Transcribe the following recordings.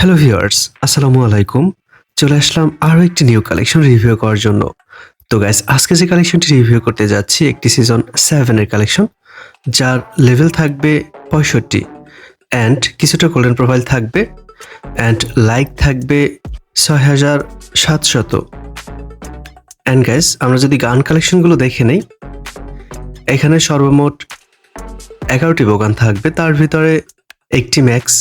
Hello viewers আসসালামু আলাইকুম। চলে আসলাম আরও একটি নিউ কালেকশন রিভিউ করার জন্য। তো গাইস আজকে যে কালেকশনটি রিভিউ করতে যাচ্ছি, একটি সিজন সেভেনের কালেকশন যার লেভেল থাকবে পঁয়ষট্টি। অ্যান্ড কিছুটা গোল্ডেন প্রোফাইল থাকবে অ্যান্ড লাইক থাকবে ছয় হাজার সাতশত। অ্যান্ড গাইস আমরা যদি গান কালেকশনগুলো দেখে নেই, এখানে সর্বমোট এগারোটি বোগান থাকবে, তার ভিতরে একটি ম্যাক্স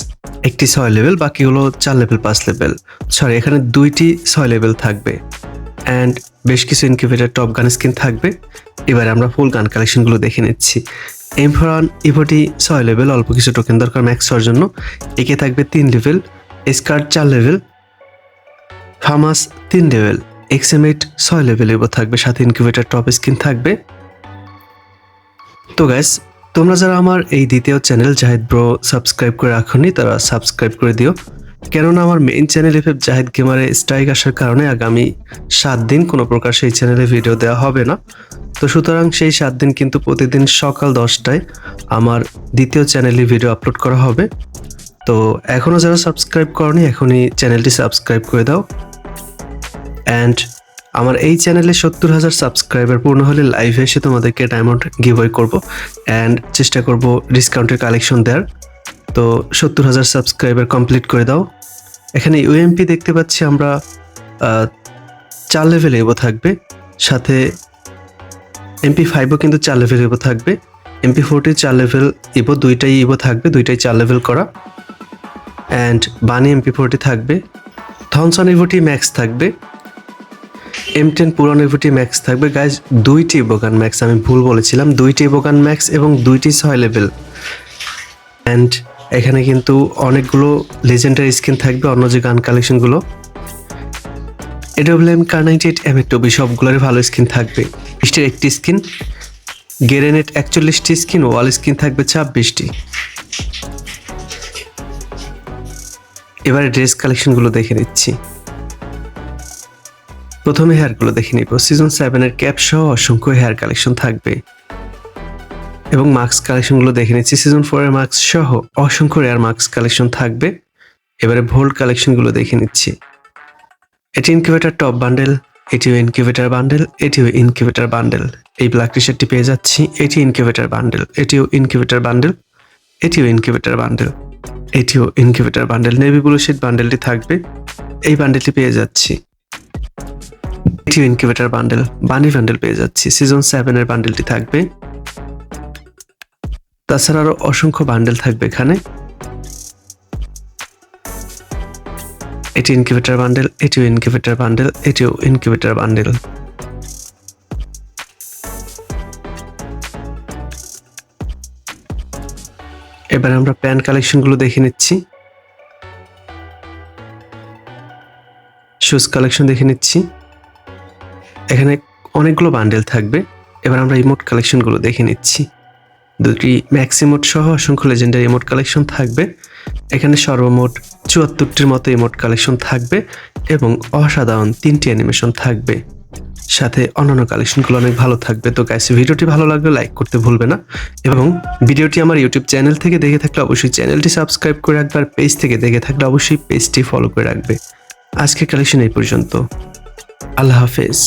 একটি ছয় লেভেল বাকিগুলো চার লেভেল, পাঁচ লেভেল। সরি এখানে দুইটি ছয় লেভেল থাকবে। অ্যান্ড বেশ কিছু ইনকিউবেটার টপ গান স্কিন থাকবে। এবারে আমরা ফুল গান কালেকশনগুলো দেখে নিচ্ছি। এমফরান ইভোটি ছয় লেভেল, অল্প কিছু টোকেন দরকার ম্যাক্স হওয়ার জন্য। একে থাকবে তিন লেভেল স্কার্ট চার লেভেল ফামাস তিন লেভেল এক্সএমএইট ছয় লেভেল এবার থাকবে, সাথে ইনকিউবেটার টপ স্কিন থাকবে। তো গ্যাস তোমরা যারা আমার এই দ্বিতীয় চ্যানেল জাহিদ ব্রো সাবস্ক্রাইব করে রাখনি, তারা সাবস্ক্রাইব করে দিও। কেননা আমার মেইন চ্যানেল এফ জাহিদ গেমারে স্ট্রাইক আসার কারণে আগামী সাত দিন কোনো প্রকার সেই চ্যানেলে ভিডিও দেওয়া হবে না। তো সুতরাং সেই সাত দিন কিন্তু প্রতিদিন সকাল দশটায় আমার দ্বিতীয় চ্যানেলে ভিডিও আপলোড করা হবে। তো এখনও যারা সাবস্ক্রাইব করনি, এখনই চ্যানেলটি সাবস্ক্রাইব করে দাও। অ্যান্ড আমার এই চ্যানেলে সত্তর হাজার সাবস্ক্রাইবার পূর্ণ হলে লাইভে এসে তোমাদেরকে ডায়মন্ড গিভওয়ে করব অ্যান্ড চেষ্টা করব ডিসকাউন্টের কালেকশন দেওয়ার তো সত্তর হাজার সাবস্ক্রাইবার কমপ্লিট করে দাও। এখানে ইউএমপি দেখতে পাচ্ছি আমরা চার লেভেল এবো থাকবে। সাথে এমপি ফাইভও কিন্তু চার লেভেল এবো থাকবে। এমপি ফোরটি চার লেভেল ইবো দুইটাই ইবো থাকবে, দুইটাই চার লেভেল করা। অ্যান্ড বানি এমপি ফোরটি থাকবে। থনসন ইভোটি ম্যাক্স থাকবে। এম টেন পুরানো ইভোটি ম্যাক্স থাকবে। গাইজ দুইটি বোগান ম্যাক্স আমি ভুল বলেছিলাম। দুইটি বোগান ম্যাক্স এবং দুইটি ছয় লেভেল অ্যান্ড এখানে কিন্তু অনেকগুলো লেজেন্ডারি স্কিন থাকবে, অন্য যে গান কালেকশনগুলো এডব্লিউএম কার নাইনটি এইট এম টবি সবগুলোরই ভালো স্কিন থাকবে। বিশটির একটি স্কিন গেরেনেট একচল্লিশটি স্কিন ওয়াল স্কিন থাকবে ছাব্বিশটি। এবারে ড্রেস কালেকশনগুলো দেখে নিচ্ছি। প্রথমে হেয়ারগুলো দেখে নিব। সিজন সেভেনের ক্যাপ সহ অসংখ্য হেয়ার কালেকশন থাকবে। এবং মাস্ক কালেকশনগুলো দেখে নিচ্ছি। সিজন ফোরের মাস্ক সহ অসংখ্য রেয়ার মাস্ক কালেকশন থাকবে। এবারে ভোল্ড কালেকশনগুলো দেখে নিচ্ছি। এটি ইনকিউবেটার টপ বান্ডেল এটিও ইনকিউবেটার বান্ডেল এটিও ইনকিউবেটার বান্ডেল এই ব্ল্যাক টি শার্টটি পেয়ে যাচ্ছি। এটি ইনকিউবেটার বান্ডেল এটিও ইনকিউবেটার বান্ডেল এটিও ইনকিউবেটার বান্ডেল এটিও ইনকিউবেটার বান্ডেল নেভি ব্লু শিট বান্ডেলটি থাকবে। এই বান্ডেলটি পেয়ে যাচ্ছি। এটিও ইনকিউবেটার বান্ডেল বানি বান্ডেল পেয়ে যাচ্ছি। সিজন সেভেনের বান্ডেলটি থাকবে। তাছাড়া আরও অসংখ্য বান্ডেল থাকবে এখানে। এটি ইনকিউবেটার বান্ডেল এটিও ইনকিউবেটার বান্ডেল এটিও ইনকিউবেটার বান্ডেল এবার আমরা প্যান কালেকশনগুলো দেখে নিচ্ছি। শুজ কালেকশন দেখে নিচ্ছি। এখানে অনেকগুলো বান্ডেল থাকবে। এবার আমরা ইমোট কালেকশনগুলো দেখে নিচ্ছি। দুটি ম্যাক্স ইমোট সহ অসংখ্য লেজেন্ডারি ইমোট কালেকশন থাকবে। এখানে সর্বমোট চুয়াত্তরটির মতো ইমোট কালেকশন থাকবে এবং অসাধারণ তিনটি অ্যানিমেশন থাকবে। সাথে অন্যান্য কালেকশনগুলো অনেক ভালো থাকবে। তো গাইস ভিডিওটি ভালো লাগলে লাইক করতে ভুলবে না এবং ভিডিওটি আমার ইউটিউব চ্যানেল থেকে দেখে থাকলে অবশ্যই চ্যানেলটি সাবস্ক্রাইব করে রাখবে আর পেজ থেকে দেখে থাকলে অবশ্যই পেজটি ফলো করে রাখবে। আজকের কালেকশন এই পর্যন্ত। আল্লাহ হাফেজ।